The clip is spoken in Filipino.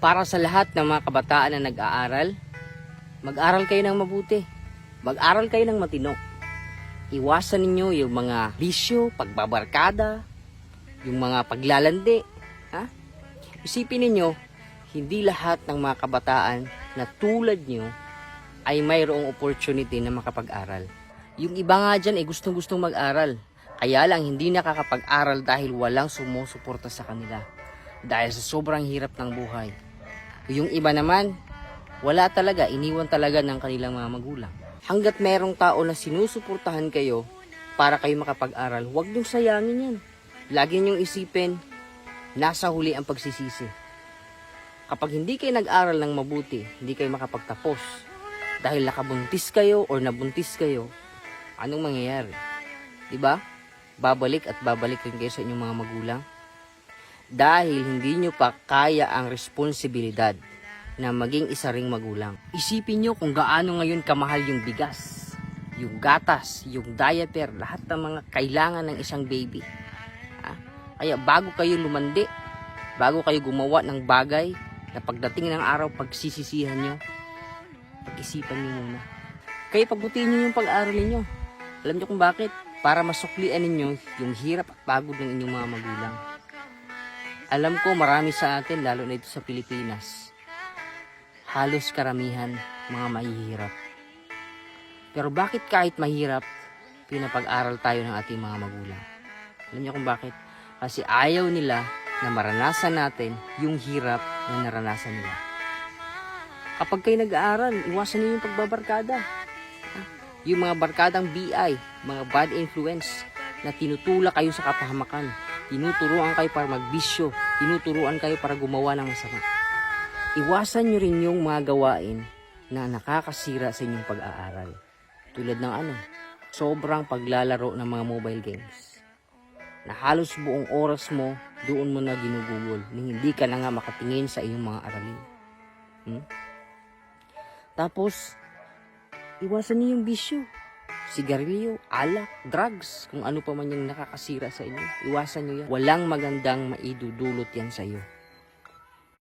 Para sa lahat ng mga kabataan na nag-aaral, mag-aral kayo ng mabuti. Mag-aral kayo ng matino. Iwasan ninyo yung mga bisyo, pagbabarkada, yung mga paglalandi. Ha? Isipin ninyo, hindi lahat ng mga kabataan na tulad nyo ay mayroong opportunity na makapag-aral. Yung iba nga dyan ay gustong-gustong mag-aral. Kaya lang hindi nakakapag-aral dahil walang sumusuporta sa kanila. Dahil sa sobrang hirap ng buhay. Yung iba naman, wala talaga, iniwan talaga ng kanilang mga magulang. Hanggat merong tao na sinusuportahan kayo para kayo makapag-aral, huwag niyong sayangin yan. Lagi niyong isipin, nasa huli ang pagsisisi. Kapag hindi kayo nag-aral ng mabuti, hindi kayo makapagtapos, dahil nakabuntis kayo or nabuntis kayo, anong mangyayari? 'Di ba? Babalik at babalik rin kayo sa inyong mga magulang. Dahil hindi nyo pa kaya ang responsibilidad na maging isa ring magulang. Isipin nyo kung gaano ngayon kamahal yung bigas, yung gatas, yung diaper, lahat ng mga kailangan ng isang baby. Ah, Kaya bago kayo lumandi, bago kayo gumawa ng bagay na pagdating ng araw pagsisisihan nyo, pag-isipan nyo muna. Kaya pagbutihin nyo yung pag-aaral ninyo. Alam nyo kung bakit? Para masuklian ninyo yung hirap at pagod ng inyong mga magulang. Alam ko marami sa atin, lalo na ito sa Pilipinas, halos karamihan mga mahihirap. Pero bakit kahit mahirap, pinapag-aral tayo ng ating mga magulang? Alam niyo kung bakit? Kasi ayaw nila na maranasan natin yung hirap na naranasan nila. Kapag kayo nag-aaral, iwasan niyo yung pagbabarkada. Yung mga barkadang BI, mga bad influence, na tinutulak kayo sa kapahamakan. Tinuturuan kayo para magbisyo. Tinuturuan kayo para gumawa ng masama. Iwasan nyo rin yung mga gawain na nakakasira sa inyong pag-aaral. Tulad ng ano, sobrang paglalaro ng mga mobile games. Na halos buong oras mo, doon mo na ginugugol. Hindi ka na nga makatingin sa iyong mga aralin. Hmm? Tapos, iwasan niyo yung bisyo. Sigarilyo, alak, drugs, kung ano pa man yung nakakasira sa inyo. Iwasan niyo yan. Walang magandang maidudulot yan sa iyo.